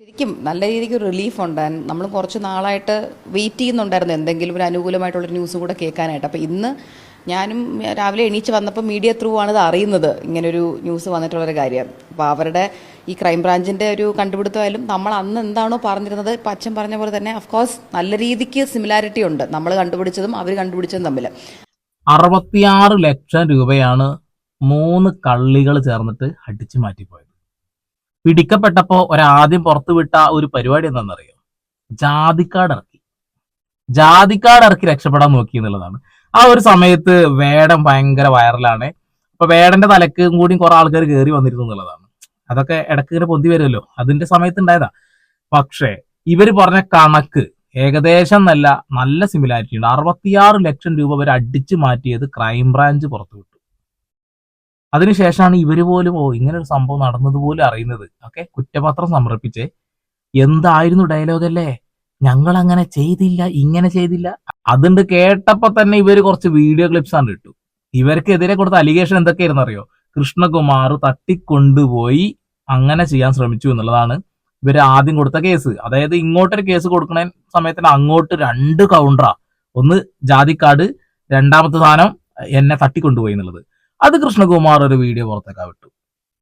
ശരിക്കും നല്ല രീതിക്ക് റിലീഫ് ഉണ്ടായിരുന്നു നമ്മൾ കുറച്ച് നാളായിട്ട് വെയിറ്റ് ചെയ്യുന്നുണ്ടായിരുന്നു എന്തെങ്കിലും ഒരു അനുകൂലമായിട്ടുള്ള ന്യൂസും കൂടെ കേൾക്കാനായിട്ട്. അപ്പോൾ ഇന്ന് ഞാനും രാവിലെ എണീച്ച് വന്നപ്പോൾ മീഡിയ ത്രൂ ആണ് ഇത് അറിയുന്നത്. ഇങ്ങനൊരു ന്യൂസ് വന്നിട്ടുള്ളൊരു കാര്യം. അപ്പോൾ അവരുടെ ഈ ക്രൈം ബ്രാഞ്ചിന്റെ ഒരു കണ്ടുപിടുത്തമായാലും നമ്മൾ അന്ന് എന്താണോ പറഞ്ഞിരുന്നത് ഇപ്പം അച്ഛൻ പറഞ്ഞ പോലെ തന്നെ അഫ്കോഴ്സ് നല്ല രീതിക്ക് സിമിലാരിറ്റി ഉണ്ട്. നമ്മൾ കണ്ടുപിടിച്ചതും അവർ കണ്ടുപിടിച്ചതും തമ്മിൽ. അറുപത്തിയാറ് ലക്ഷം രൂപയാണ് മൂന്ന് കള്ളികൾ ചേർന്നിട്ട് അടിച്ചു മാറ്റിപ്പോയത്. പിടിക്കപ്പെട്ടപ്പോ ഒരാദ്യം പുറത്തു വിട്ട ഒരു പരിപാടി എന്താണെന്നറിയോ? ജാതിക്കാട് ഇറക്കി. ജാതിക്കാട് ഇറക്കി രക്ഷപ്പെടാൻ നോക്കി എന്നുള്ളതാണ്. ആ ഒരു സമയത്ത് വേടം ഭയങ്കര വൈറലാണ്. അപ്പൊ വേടന്റെ തലക്കും കൂടി കുറെ ആൾക്കാർ കയറി വന്നിരുന്നു എന്നുള്ളതാണ്. അതൊക്കെ ഇടയ്ക്ക് ഇങ്ങനെ പൊന്തി വരുമല്ലോ. അതിന്റെ സമയത്ത് ഉണ്ടായതാ. പക്ഷേ ഇവർ പറഞ്ഞ കണക്ക് ഏകദേശം നല്ല നല്ല സിമിലാരിറ്റി ഉണ്ട്. അറുപത്തിയാറ് ലക്ഷം രൂപ വരെ അടിച്ചു മാറ്റിയത് ക്രൈംബ്രാഞ്ച് പുറത്തുവിട്ടു അതിനുശേഷമാണ് ഇവർ പോലും ഓ ഇങ്ങനെ ഒരു സംഭവം നടന്നത് പോലും അറിയുന്നത്. ഓക്കെ? കുറ്റപത്രം സമർപ്പിച്ച് എന്തായിരുന്നു ഡയലോഗ് അല്ലേ? ഞങ്ങൾ അങ്ങനെ ചെയ്തില്ല ഇങ്ങനെ ചെയ്തില്ല. അതുണ്ട് കേട്ടപ്പോ തന്നെ ഇവർ കുറച്ച് വീഡിയോ ക്ലിപ്സ് ആണ് ഇട്ടു. ഇവർക്കെതിരെ കൊടുത്ത അലിഗേഷൻ എന്തൊക്കെയായിരുന്നു അറിയോ കൃഷ്ണകുമാർ തട്ടിക്കൊണ്ടുപോയി അങ്ങനെ ചെയ്യാൻ ശ്രമിച്ചു എന്നുള്ളതാണ് ഇവർ ആദ്യം കൊടുത്ത കേസ്. അതായത് ഇങ്ങോട്ടൊരു കേസ് കൊടുക്കുന്ന സമയത്തിന് അങ്ങോട്ട് രണ്ട് കൗണ്ടറാ ഒന്ന് ജാതിക്കാട് രണ്ടാമത്തെ സാധനം എന്നെ തട്ടിക്കൊണ്ടുപോയി എന്നുള്ളത്. അത് കൃഷ്ണകുമാർ ഒരു വീഡിയോ പുറത്തേക്കാ വിട്ടു.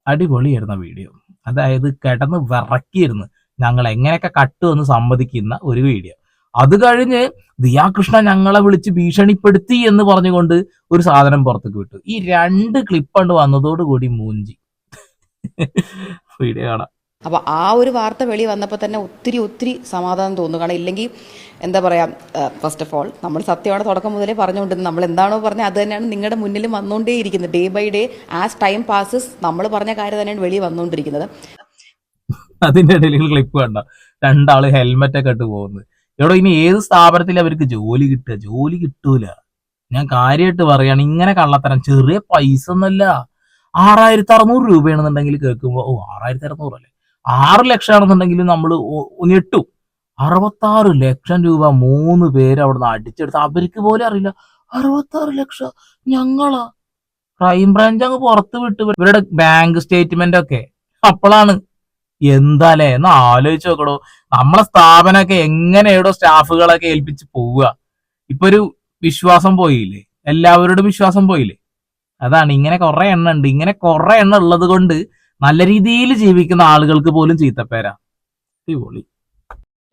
അടിപൊളിയായിരുന്ന വീഡിയോ അതായത് കിടന്ന് വിറക്കിയിരുന്നു ഞങ്ങൾ എങ്ങനെയൊക്കെ കട്ടു എന്ന് സമ്മതിക്കുന്ന ഒരു വീഡിയോ അത് കഴിഞ്ഞ് ദിയാകൃഷ്ണ ഞങ്ങളെ വിളിച്ച് ഭീഷണിപ്പെടുത്തി എന്ന് പറഞ്ഞുകൊണ്ട് ഒരു സാധനം പുറത്തേക്ക് വിട്ടു. ഈ രണ്ട് ക്ലിപ്പ് കണ്ട് വന്നതോടുകൂടി മൂഞ്ചി. വീഡിയോ കാണാം. അപ്പോൾ ആ ഒരു വാർത്ത വെളി വന്നപ്പോൾ തന്നെ ഒത്തിരി ഒത്തിരി സമാധാനം തോന്നുന്നു. കാരണം ഇല്ലെങ്കിൽ എന്താ പറയുക ഫസ്റ്റ് ഓഫ് ഓൾ നമ്മൾ സത്യമാണ് തുടക്കം മുതലേ പറഞ്ഞുകൊണ്ടിരുന്നത്. നമ്മൾ എന്താണോ പറഞ്ഞത് അത് തന്നെയാണ് നിങ്ങളുടെ മുന്നിലും വന്നുകൊണ്ടേയിരിക്കുന്നത് day by day as time passes നമ്മൾ പറഞ്ഞ കാര്യം തന്നെയാണ് വെളി വന്നുകൊണ്ടിരിക്കുന്നത് അതിന്റെ ഇടയിൽ ക്ലിപ്പ് കണ്ട. രണ്ടാൾ ഹെൽമെറ്റ് ഒക്കെ ഇട്ട് പോകുന്നത്. ഇവിടെ ഇനി ഏത് സ്ഥാപനത്തിൽ അവർക്ക് ജോലി കിട്ടുക? ജോലി കിട്ടൂല. ഞാൻ കാര്യമായിട്ട് പറയാണ് ഇങ്ങനെ കള്ളത്തരം. ചെറിയ പൈസ ഒന്നല്ല ആറായിരത്തി അറുന്നൂറ് രൂപയാണെന്നുണ്ടെങ്കിൽ കേൾക്കുമ്പോൾ ഓ ആറായിരത്തി അറുന്നൂറ് അല്ലേ? ആറ് ലക്ഷം ആണെന്നുണ്ടെങ്കിൽ നമ്മൾ ഞെട്ടു അറുപത്താറ് ലക്ഷം രൂപ മൂന്ന് പേര് അവിടെ നിന്ന് അടിച്ചെടുത്ത്. അവർക്ക് പോലും അറിയില്ല. അറുപത്താറ് ലക്ഷം ഞങ്ങളാ. ക്രൈം ബ്രാഞ്ച് അങ്ങ് പുറത്ത് വിട്ട് ഇവരുടെ ബാങ്ക് സ്റ്റേറ്റ്മെന്റ് ഒക്കെ. അപ്പോഴാണ് എന്താലേ? എന്ന് ആലോചിച്ച് നോക്കടോ. നമ്മളെ സ്ഥാപനമൊക്കെ എങ്ങനെയാടോ സ്റ്റാഫുകളൊക്കെ ഏൽപ്പിച്ച് പോവുക. ഇപ്പൊ ഒരു വിശ്വാസം പോയില്ലേ? എല്ലാവരോടും വിശ്വാസം പോയില്ലേ? അതാണ്. ഇങ്ങനെ കുറെ എണ്ണ ഉണ്ട്. ഇങ്ങനെ കുറെ എണ്ണ ഉള്ളത് കൊണ്ട് നല്ല രീതിയിൽ ജീവിക്കുന്ന ആളുകൾക്ക് പോലും ചീത്തപ്പേരാ. അടിപൊളി.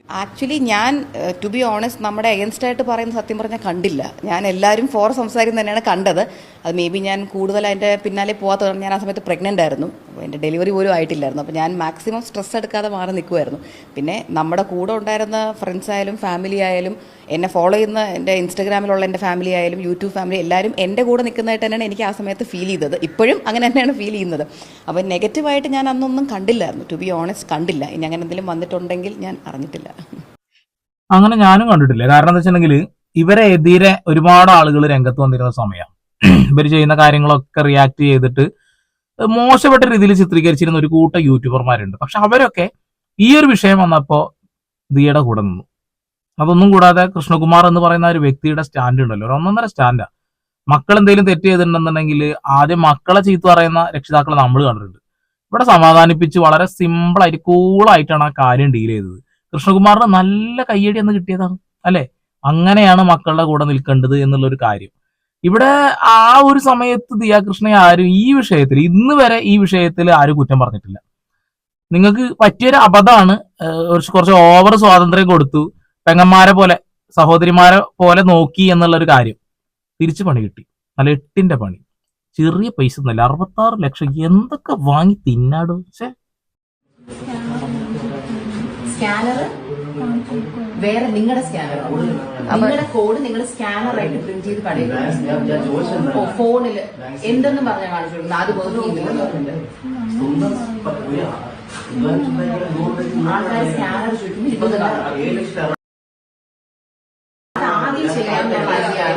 ആക്ച്വലി ഞാൻ ടു ബി ഓണസ്റ്റ് നമ്മുടെ അഗൻസ്റ്റ് ആയിട്ട് പറയുന്ന സത്യം പറഞ്ഞാൽ കണ്ടില്ല. ഞാൻ എല്ലാവരും ഫോർ സംസാരിക്കുന്നത് തന്നെയാണ് കണ്ടത്. അത് മേ ബി ഞാൻ കൂടുതൽ അതിന്റെ പിന്നാലെ പോകാത്തത് ഞാൻ ആ സമയത്ത് പ്രഗ്നന്റ് ആയിരുന്നു. എന്റെ ഡെലിവറി പോലും ആയിട്ടില്ലായിരുന്നു. അപ്പോൾ ഞാൻ മാക്സിമം സ്ട്രെസ് എടുക്കാതെ മാറി നിൽക്കുമായിരുന്നു പിന്നെ നമ്മുടെ കൂടെ ഉണ്ടായിരുന്ന ഫ്രണ്ട്സ് ആയാലും ഫാമിലി ആയാലും എന്നെ ഫോളോ ചെയ്യുന്ന എന്റെ ഇൻസ്റ്റഗ്രാമിലുള്ള എന്റെ ഫാമിലി ആയാലും യൂട്യൂബ് ഫാമിലി എല്ലാവരും എന്റെ കൂടെ നിൽക്കുന്നതായിട്ട് തന്നെയാണ് എനിക്ക് ആ സമയത്ത് ഫീൽ ചെയ്തത്. ഇപ്പോഴും അങ്ങനെ തന്നെയാണ് ഫീൽ ചെയ്യുന്നത്. അപ്പോൾ നെഗറ്റീവായിട്ട് ഞാൻ അന്നൊന്നും കണ്ടില്ലായിരുന്നു. ടു ബി ഓണസ്റ്റ് കണ്ടില്ല. ഇനി അങ്ങനെ എന്തെങ്കിലും വന്നിട്ടുണ്ടെങ്കിൽ ഞാൻ അറിഞ്ഞിട്ടില്ല. അങ്ങനെ ഞാനും കണ്ടിട്ടില്ല. കാരണം എന്താ വെച്ചിട്ടുണ്ടെങ്കിൽ ഇവരെ എതിരെ ഒരുപാട് ആളുകൾ രംഗത്ത് വന്നിരുന്ന സമയം. ഇവർ ചെയ്യുന്ന കാര്യങ്ങളൊക്കെ റിയാക്ട് ചെയ്തിട്ട് മോശപ്പെട്ട രീതിയിൽ ചിത്രീകരിച്ചിരുന്ന ഒരു കൂട്ടം യൂട്യൂബർമാരുണ്ട് പക്ഷെ അവരൊക്കെ ഈ ഒരു വിഷയം വന്നപ്പോൾ ദിയയുടെ കൂടെ നിന്നു. അതൊന്നും കൂടാതെ കൃഷ്ണകുമാർ എന്ന് പറയുന്ന ഒരു വ്യക്തിയുടെ സ്റ്റാൻഡ് ഉണ്ടല്ലോ. ഒരു ഒന്നൊന്നര സ്റ്റാൻഡാ മക്കൾ എന്തെങ്കിലും തെറ്റ് ചെയ്തിട്ടുണ്ടെന്നുണ്ടെങ്കിൽ ആദ്യം മക്കളെ ചീത്ത പറയുന്ന രക്ഷിതാക്കളെ നമ്മൾ കണ്ടിട്ടുണ്ട്. ഇവിടെ സമാധാനിപ്പിച്ച് വളരെ സിമ്പിൾ ആയിട്ട് കൂളായിട്ടാണ് ആ കാര്യം ഡീൽ ചെയ്തത്. കൃഷ്ണകുമാറിന് നല്ല കയ്യടി എന്ന് കിട്ടിയതാണ് അല്ലെ? അങ്ങനെയാണ് മക്കളുടെ കൂടെ നിൽക്കേണ്ടത് എന്നുള്ള ഒരു കാര്യം. ഇവിടെ ആ ഒരു സമയത്ത് ദിയാകൃഷ്ണയെ ആരും ഈ വിഷയത്തിൽ ഇന്ന് വരെ ഈ വിഷയത്തിൽ ആരും കുറ്റം പറഞ്ഞിട്ടില്ല. നിങ്ങൾക്ക് പറ്റിയൊരു അബദ്ധമാണ് കുറച്ച് ഓവർ സ്വാതന്ത്ര്യം കൊടുത്തു. പെങ്ങന്മാരെ പോലെ സഹോദരിമാരെ പോലെ നോക്കി എന്നുള്ള ഒരു കാര്യം. തിരിച്ചു പണി കിട്ടി. നല്ല എട്ടിന്റെ പണി. ചെറിയ പൈസ ഒന്നല്ല അറുപത്താറ് ലക്ഷം. എന്തൊക്കെ വാങ്ങി തിന്നാടോ? സ്കാനർ? വേറെ നിങ്ങളുടെ സ്കാനർ. നിങ്ങളുടെ കോഡ് നിങ്ങൾ സ്കാനർ ആയിട്ട് പ്രിന്റ് ചെയ്ത് കടയിൽ ഫോണിൽ. എന്തെന്ന് പറഞ്ഞാൽ കാണിച്ചു അത് ആൾക്കാർ സ്കാനർ ചോദിക്കുമ്പോൾ ഇരുപത്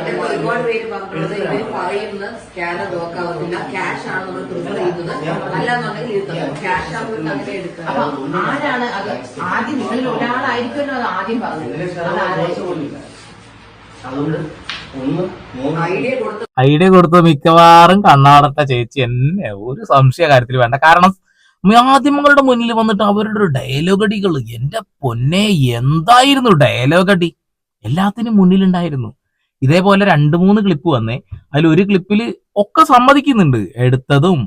കാര്യമാണ് ഒരുപാട് പേര് പറഞ്ഞിട്ടുള്ളത് ഇവർ പറയുന്ന സ്കാനർ നോക്കാവുന്നില്ല ക്യാഷ് ആണ് നമ്മൾ പ്രിഫർ ചെയ്യുന്നത്. അല്ലാന്നുണ്ടെങ്കിൽ ഇരുത്തത് ക്യാഷ് ആകുമ്പോൾ അങ്ങനെ എടുക്കുക അപ്പൊ ആരാണ് അത്? ആദ്യം നിങ്ങളിൽ ഒരാളായിരിക്കുമല്ലോ അത് ആദ്യം പറഞ്ഞത്? അതാരായിരിക്കും അതുകൊണ്ട് ഒന്ന് മൂന്ന്. ഐഡിയ കൊടുത്ത് ഐഡിയ കൊടുത്ത മിക്കവാറും കണ്ണാടത്തെ ചേച്ചി എന്നെ ഒരു സംശയ കാര്യത്തിൽ വേണ്ട. കാരണം മാധ്യമങ്ങളുടെ മുന്നിൽ വന്നിട്ട് അവരുടെ ഒരു ഡയലോഗടികൾ എന്റെ പൊന്നെ എന്തായിരുന്നു ഡയലോഗടി എല്ലാത്തിനും മുന്നിലുണ്ടായിരുന്നു. ഇതേപോലെ രണ്ട് മൂന്ന് ക്ലിപ്പ് വന്നേ. അതിൽ ഒരു ക്ലിപ്പിൽ ഒക്കെ സമ്മതിക്കുന്നുണ്ട്. എടുത്തതും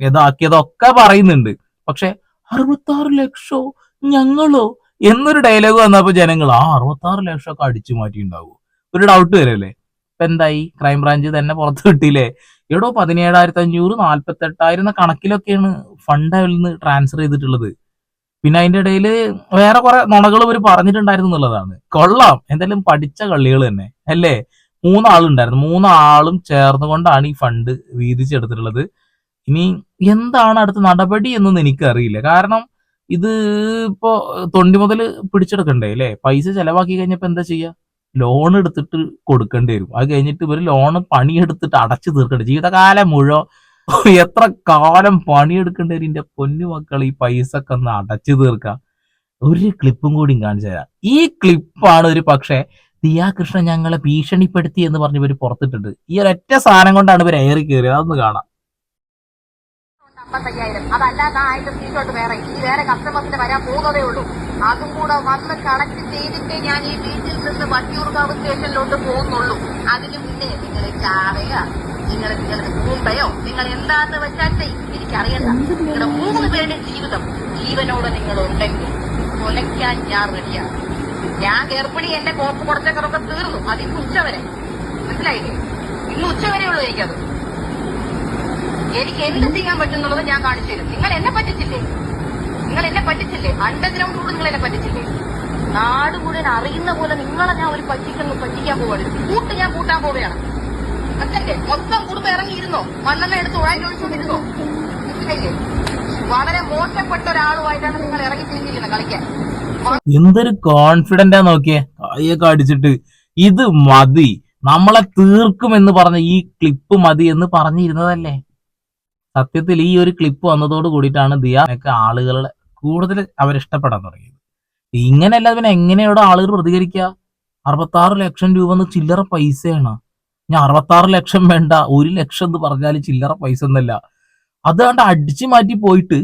ഇതാക്കിയതും ഒക്കെ പറയുന്നുണ്ട്. പക്ഷെ അറുപത്താറ് ലക്ഷോ ഞങ്ങളോ എന്നൊരു ഡയലോഗ് വന്നപ്പോ ജനങ്ങൾ ആ അറുപത്താറ് ലക്ഷം ഒക്കെ അടിച്ചു മാറ്റിണ്ടാവൂ ഒരു ഡൗട്ട് വരല്ലേ? ഇപ്പൊ എന്തായി? ക്രൈംബ്രാഞ്ച് തന്നെ പുറത്തു കിട്ടിയില്ലേ എടോ പതിനേഴായിരത്തി അഞ്ഞൂറ് നാല്പത്തി എട്ടായിരം എന്ന കണക്കിലൊക്കെയാണ് ഫണ്ട് അതിൽ നിന്ന് ട്രാൻസ്ഫർ ചെയ്തിട്ടുള്ളത്. പിന്നെ അതിന്റെ ഇടയിൽ വേറെ കുറെ നുണകൾ ഇവർ പറഞ്ഞിട്ടുണ്ടായിരുന്നു എന്നുള്ളതാണ്. കൊള്ളാം. എന്തായാലും പഠിച്ച കള്ളികൾ തന്നെ. അല്ലേ? മൂന്നാളുണ്ടായിരുന്നു. മൂന്നാളും ചേർന്നുകൊണ്ടാണ് ഈ ഫണ്ട് വീതിച്ചെടുത്തിട്ടുള്ളത്. ഇനി എന്താണ് അടുത്ത നടപടി എന്നൊന്നും എനിക്കറിയില്ല. കാരണം ഇത് ഇപ്പോ തൊണ്ടി മുതൽ പിടിച്ചെടുക്കണ്ടേ അല്ലേ? പൈസ ചെലവാക്കി കഴിഞ്ഞപ്പോ എന്താ ചെയ്യുക ലോൺ എടുത്തിട്ട് കൊടുക്കേണ്ടി വരും. അത് കഴിഞ്ഞിട്ട് ഇവർ ലോൺ പണിയെടുത്തിട്ട് അടച്ചു തീർക്കണ്ടേ? ജീവിതകാലം മുഴുവൻ എത്ര കാലം പണിയെടുക്കേണ്ടി വരും പൊന്നു മക്കൾ ഈ പൈസ ഒക്കെ ഒന്ന് അടച്ചു തീർക്കാം. ഒരു ക്ലിപ്പും കൂടി കാണിച്ചു തരാം. ഈ ക്ലിപ്പാണ് ഒരു പക്ഷേ ദിയാകൃഷ്ണൻ ഞങ്ങളെ ഭീഷണിപ്പെടുത്തി എന്ന് പറഞ്ഞ് ഇവർ പുറത്തിട്ടുണ്ട്. ഈ ഒരൊറ്റ സാധനം കൊണ്ടാണ് ഇവർ ഏറി കയറിയത്. അതൊന്ന് കാണാം. അമ്പത്തയ്യായിരം. അതല്ലാതെ ആയിരം സീറ്റോട്ട് വേറെ. ഇനി വേറെ കസ്റ്റമേഴ്സിന് വരാൻ പോകുന്നതേ ഉള്ളൂ. അതും കൂടെ വന്ന് കളക്ട് ചെയ്തിട്ടേ ഞാൻ ഈ ബീച്ചിൽ നിന്ന് വട്ടിയൂർക്കാവ് സ്റ്റേഷനിലോട്ട് പോകുന്നുള്ളൂ. അതിന് മുന്നേ നിങ്ങൾ ചാവയോ നിങ്ങൾ നിങ്ങളുടെ കൂമ്പയോ നിങ്ങൾ എന്താന്ന് വെച്ചാൽ എനിക്കറിയണ്ട. നിങ്ങളുടെ മൂന്ന് പേരുടെ ജീവിതം ജീവനോട് നിങ്ങൾ ഉണ്ടെങ്കിൽ കൊലയ്ക്കാൻ ഞാൻ റെഡിയാണ് ഞാൻ ഗർഭിണി എന്റെ കോപ്പ് കുറച്ചൊക്കെ തീർന്നു. അത് ഇന്ന് ഉച്ചവരെ. മനസ്സിലായില്ലേ? ഇന്ന് ഉച്ചവരെ ഉള്ളൂ എനിക്കത്. എനിക്ക് എന്ത് ചെയ്യാൻ പറ്റുന്നുള്ളത് ഞാൻ കാണിച്ചു തരും. നിങ്ങൾ എന്നെ പറ്റിച്ചില്ലേ? നിങ്ങൾ എന്നെ പറ്റിച്ചില്ലേ? അണ്ടർഗ്രൗണ്ട് കൂടെ നിങ്ങൾ എന്നെ പറ്റിച്ചില്ലേ? നാട് മുഴുവൻ അറിയുന്ന പോലെ നിങ്ങളെ ഞാൻ ഒരു പറ്റിക്കുന്നു പറ്റിക്കാൻ പോവാണ്. കൂട്ട് ഞാൻ കൂട്ടാൻ പോവുകയാണ്. മനസ്സിലെ മൊത്തം കുടുംബം ഇറങ്ങിയിരുന്നോ? മണ്ണെണ്ണ എടുത്ത് ഉഴാൻ ഒഴിച്ചുകൊണ്ടിരുന്നോ വളരെ മോശപ്പെട്ട ഒരാളുമായിട്ടാണ് നിങ്ങൾ ഇറങ്ങി ചെയ്തിരിക്കുന്നത് കളിക്കാൻ. എന്തൊരു കോൺഫിഡന്റാ നോക്കിയേ. കൈയൊക്കെ അടിച്ചിട്ട്. ഇത് മതി. നമ്മളെ തീർക്കും എന്ന് പറഞ്ഞ ഈ ക്ലിപ്പ് മതി എന്ന് പറഞ്ഞിരുന്നതല്ലേ? സത്യത്തിൽ ഈ ഒരു ക്ലിപ്പ് വന്നതോട് കൂടിയിട്ടാണ് ദിയ ഒക്കെ ആളുകളെ കൂടുതൽ അവരിഷ്ടപ്പെടാൻ തുടങ്ങിയത്. ഇങ്ങനെയല്ല പിന്നെ എങ്ങനെയോടെ ആളുകൾ പ്രതികരിക്കുക? അറുപത്താറ് ലക്ഷം രൂപ എന്ന് ചില്ലറ പൈസയാണ്? ഞാൻ അറുപത്താറ് ലക്ഷം വേണ്ട ഒരു ലക്ഷം എന്ന് പറഞ്ഞാൽ ചില്ലറ പൈസ ഒന്നല്ല. അതുകൊണ്ട് അടിച്ചു മാറ്റി പോയിട്ട്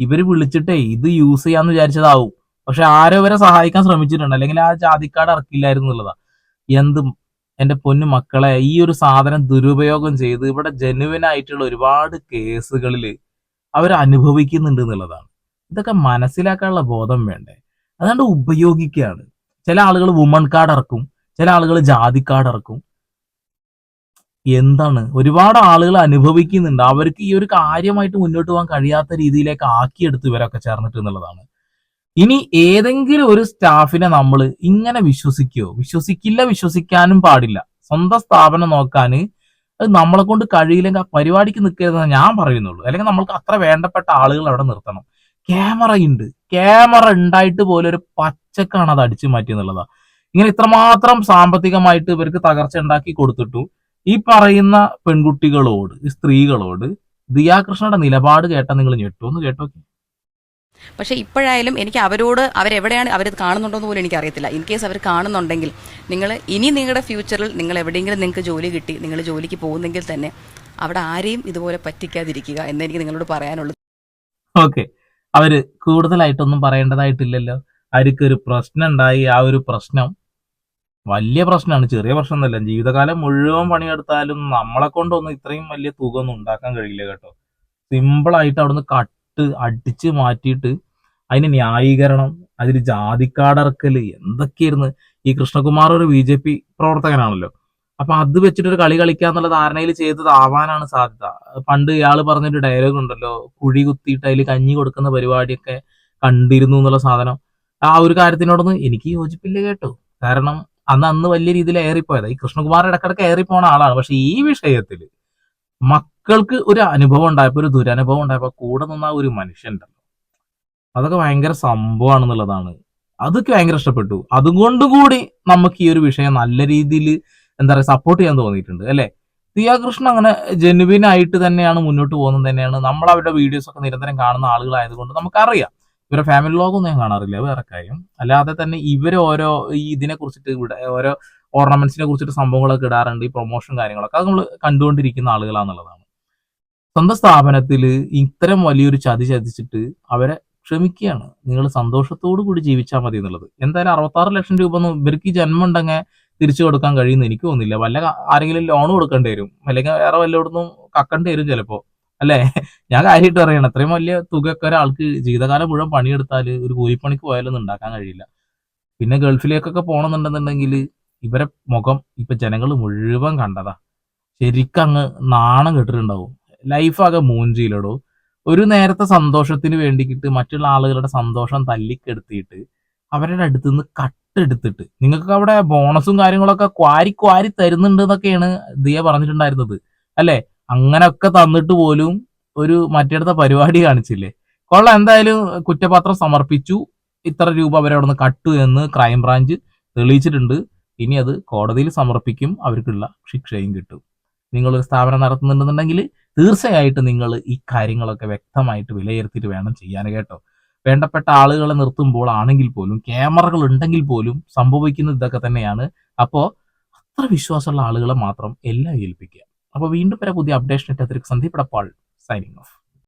ഇവർ വിളിച്ചിട്ടേ ഇത് യൂസ് ചെയ്യാന്ന് വിചാരിച്ചതാവും. പക്ഷെ ആരോ വരെ സഹായിക്കാൻ ശ്രമിച്ചിട്ടുണ്ട്. അല്ലെങ്കിൽ ആ ജാതിക്കാട് ഇറക്കില്ലായിരുന്നു എന്നുള്ളതാ. എന്തും എന്റെ പൊന്നു മക്കളെ ഈ ഒരു സാധനം ദുരുപയോഗം ചെയ്ത് ഇവിടെ ജെനുവിൻ ആയിട്ടുള്ള ഒരുപാട് കേസുകളിൽ അവർ അനുഭവിക്കുന്നുണ്ട് എന്നുള്ളതാണ്. ഇതൊക്കെ മനസ്സിലാക്കാനുള്ള ബോധം വേണ്ടേ? അതുകൊണ്ട് ഉപയോഗിക്കുകയാണ് ചില ആളുകൾ വുമൺ കാർഡ് ഇറക്കും. ചില ആളുകൾ ജാതി കാർഡ് ഇറക്കും. എന്താണ്? ഒരുപാട് ആളുകൾ അനുഭവിക്കുന്നുണ്ട്. അവർക്ക് ഈ ഒരു കാര്യമായിട്ട് മുന്നോട്ട് പോകാൻ കഴിയാത്ത രീതിയിലേക്ക് ആക്കിയെടുത്ത് ഇവരൊക്കെ ചേർന്നിട്ട് എന്നുള്ളതാണ്. ഇനി ഏതെങ്കിലും ഒരു സ്റ്റാഫിനെ നമ്മൾ ഇങ്ങനെ വിശ്വസിക്കുകയോ വിശ്വസിക്കില്ല വിശ്വസിക്കാനും പാടില്ല. സ്വന്തം സ്ഥാപനം നോക്കാൻ അത് നമ്മളെ കൊണ്ട് കഴിയില്ലെങ്കിൽ ആ പരിപാടിക്ക് നിൽക്കരുതെന്ന് ഞാൻ പറയുന്നുള്ളൂ. അല്ലെങ്കിൽ നമ്മൾക്ക് അത്ര വേണ്ടപ്പെട്ട ആളുകൾ അവിടെ നിർത്തണം. ക്യാമറ ഉണ്ട്. ക്യാമറ ഉണ്ടായിട്ട് പോലും ഒരു പച്ചക്കാണ് അത് അടിച്ചു മാറ്റി എന്നുള്ളതാ ഇങ്ങനെ ഇത്രമാത്രം സാമ്പത്തികമായിട്ട് ഇവർക്ക് തകർച്ച ഉണ്ടാക്കി കൊടുത്തിട്ടു ഈ പറയുന്ന പെൺകുട്ടികളോട് ഈ സ്ത്രീകളോട് ദിയാകൃഷ്ണയുടെ നിലപാട് കേട്ടാൽ നിങ്ങൾ ഞെട്ടോ എന്ന് കേട്ടോ പക്ഷേ ഇപ്പോഴായാലും എനിക്ക് അവരോട് അവരെവിടെയാണ് അവർ കാണുന്നുണ്ടോ എന്ന് പോലും എനിക്ക് അറിയത്തില്ല ഇൻ കേസ് അവർ കാണുന്നുണ്ടെങ്കിൽ നിങ്ങൾ ഇനി നിങ്ങളുടെ ഫ്യൂച്ചറിൽ നിങ്ങൾ എവിടെയെങ്കിലും നിങ്ങൾക്ക് ജോലി കിട്ടി നിങ്ങൾ ജോലിക്ക് പോകുന്നെങ്കിൽ തന്നെ അവിടെ ആരെയും ഇതുപോലെ പറ്റിക്കാതിരിക്കുക എന്നെനിക്ക് നിങ്ങളോട് പറയാനുള്ളത്. ഓക്കെ. അവർ കൂടുതലായിട്ടൊന്നും പറയേണ്ടതായിട്ടില്ലല്ലോ. അവർക്ക് ഒരു പ്രശ്നം ഉണ്ടായി ആ ഒരു പ്രശ്നം വലിയ പ്രശ്നമാണ് ചെറിയ പ്രശ്നമൊന്നുമല്ല. ജീവിതകാലം മുഴുവൻ പണിയെടുത്താലും നമ്മളെ കൊണ്ടൊന്നും ഇത്രയും വലിയ തുക ഒന്നും ഉണ്ടാക്കാൻ കഴിയില്ല കേട്ടോ. സിമ്പിൾ ആയിട്ട് അവിടുന്ന് കട്ട് അടിച്ച് മാറ്റിയിട്ട് അതിന് ന്യായീകരണം അതിന് ജാതിക്കാടറക്കൽ എന്തൊക്കെയായിരുന്നു? ഈ കൃഷ്ണകുമാർ ഒരു ബി ജെ പി പ്രവർത്തകനാണല്ലോ. അപ്പൊ അത് വെച്ചിട്ടൊരു കളി കളിക്കുക എന്നുള്ള ധാരണയിൽ ചെയ്തതാവാനാണ് സാധ്യത. പണ്ട് ഇയാൾ പറഞ്ഞൊരു ഡയലോഗ് ഉണ്ടല്ലോ. കുഴി കുത്തിയിട്ട് അതിൽ കഞ്ഞി കൊടുക്കുന്ന പരിപാടിയൊക്കെ കണ്ടിരുന്നു എന്നുള്ള സാധനം. ആ ഒരു കാര്യത്തിനോടൊന്നും എനിക്ക് യോജിപ്പില്ല കേട്ടോ. കാരണം അന്ന് അന്ന് വലിയ രീതിയിൽ ഏറിപ്പോയത്. ഈ കൃഷ്ണകുമാർ ഇടക്കിടക്ക് ഏറിപ്പോണ ആളാണ്. പക്ഷെ ഈ വിഷയത്തിൽ മക്കൾക്ക് ഒരു അനുഭവം ഉണ്ടായപ്പോ ഒരു ദുരനുഭവം ഉണ്ടായപ്പോ കൂടെ നിന്ന ഒരു ഒരു മനുഷ്യനുണ്ടല്ലോ. അതൊക്കെ ഭയങ്കര സംഭവമാണെന്നുള്ളതാണ്. അതൊക്കെ ഭയങ്കര ഇഷ്ടപ്പെട്ടു. അതുകൊണ്ട് കൂടി നമുക്ക് ഈ ഒരു വിഷയം നല്ല രീതിയിൽ എന്താ പറയുക സപ്പോർട്ട് ചെയ്യാൻ തോന്നിയിട്ടുണ്ട് അല്ലെ? ദിയാകൃഷ്ണൻ അങ്ങനെ ജെനുവിനായിട്ട് തന്നെയാണ് മുന്നോട്ട് പോകുന്നത് തന്നെയാണ്. നമ്മൾ അവരുടെ വീഡിയോസ് ഒക്കെ നിരന്തരം കാണുന്ന ആളുകളായതുകൊണ്ട് നമുക്കറിയാം. ഇവരുടെ ഫാമിലി വ്ളോഗൊന്നും ഞാൻ കാണാറില്ല. വേറെ കാര്യം. അല്ലാതെ തന്നെ ഇവർ ഓരോ ഈ ഇതിനെ കുറിച്ചിട്ട് ഇവിടെ ഓരോ ഓർണമെന്റ്സിനെ കുറിച്ചിട്ട് സംഭവങ്ങളൊക്കെ ഇടാറുണ്ട് ഈ പ്രൊമോഷൻ കാര്യങ്ങളൊക്കെ. അത് നമ്മൾ കണ്ടുകൊണ്ടിരിക്കുന്ന ആളുകളാണെന്നുള്ളതാണ് സ്വന്തം സ്ഥാപനത്തിൽ ഇത്തരം വലിയൊരു ചതി ചതിച്ചിട്ട് അവരെ ക്ഷമിക്കുകയാണ്. നിങ്ങൾ സന്തോഷത്തോടു കൂടി ജീവിച്ചാൽ മതി എന്നുള്ളത്. എന്തായാലും അറുപത്താറ് ലക്ഷം രൂപ ഒന്നും ഇവർക്ക് ഈ ജന്മം ഉണ്ടെങ്കിൽ തിരിച്ചു കൊടുക്കാൻ കഴിയുമെന്ന് എനിക്ക് തോന്നുന്നില്ല. വല്ല ആരെങ്കിലും ലോൺ കൊടുക്കേണ്ടി വരും. അല്ലെങ്കിൽ വേറെ വല്ലയിടത്തും കക്കേണ്ടി വരും ചിലപ്പോ. അല്ലേ? ഞാൻ കാര്യമായിട്ട് പറയണം അത്രയും വലിയ തുകയൊക്കെ ഒരാൾക്ക് ജീവിതകാലം മുഴുവൻ പണിയെടുത്താൽ ഒരു കൂലിപ്പണിക്ക് പോയാലൊന്നും ഉണ്ടാക്കാൻ കഴിയില്ല. പിന്നെ ഗൾഫിലേക്കൊക്കെ പോകണമെന്നുണ്ടെന്നുണ്ടെങ്കിൽ ഇവരെ മുഖം ഇപ്പൊ ജനങ്ങൾ മുഴുവൻ കണ്ടതാ. ശരിക്കും അങ്ങ് നാണം കെട്ടിട്ടുണ്ടാവും. ലൈഫാകെ മൂഞ്ചിയിലടോ. ഒരു നേരത്തെ സന്തോഷത്തിന് വേണ്ടിയിട്ട് മറ്റുള്ള ആളുകളുടെ സന്തോഷം തല്ലിക്കെടുത്തിയിട്ട് അവരുടെ അടുത്ത് നിന്ന് കട്ടെടുത്തിട്ട് നിങ്ങൾക്ക് അവിടെ ബോണസും കാര്യങ്ങളൊക്കെ ക്വാരി ക്വാരി തരുന്നുണ്ട് എന്നൊക്കെയാണ് ദിയ പറഞ്ഞിട്ടുണ്ടായിരുന്നത്. അല്ലെ? അങ്ങനെയൊക്കെ തന്നിട്ട് പോലും ഒരു മറ്റേടത്തെ പരിപാടി കാണിച്ചില്ലേ? കൊള്ളാം എന്തായാലും കുറ്റപത്രം സമർപ്പിച്ചു. ഇത്ര രൂപ അവരെ അവിടെ നിന്ന് കട്ടു എന്ന് ക്രൈംബ്രാഞ്ച് തെളിയിച്ചിട്ടുണ്ട്. ഇനി അത് കോടതിയിൽ സമർപ്പിക്കും. അവർക്കുള്ള ശിക്ഷയും കിട്ടും. നിങ്ങളൊരു സ്ഥാപനം നടത്തുന്നുണ്ടെന്നുണ്ടെങ്കിൽ തീർച്ചയായിട്ടും നിങ്ങൾ ഈ കാര്യങ്ങളൊക്കെ വ്യക്തമായിട്ട് വിലയിരുത്തിയിട്ട് വേണം ചെയ്യാൻ കേട്ടോ. വേണ്ടപ്പെട്ട ആളുകളെ നിർത്തുമ്പോൾ ആണെങ്കിൽ പോലും ക്യാമറകൾ ഉണ്ടെങ്കിൽ പോലും സംഭവിക്കുന്നത് ഇതൊക്കെ തന്നെയാണ്. അപ്പോൾ അത്ര വിശ്വാസമുള്ള ആളുകളെ മാത്രം എല്ലാം ഏൽപ്പിക്കുക. അപ്പോൾ വീണ്ടും വരെ പുതിയ അപ്ഡേഷൻ ഇട്ടത്തിരിക്കും സന്ദീപ് അടപ്പാൾ സൈനിങ് ഓഫ്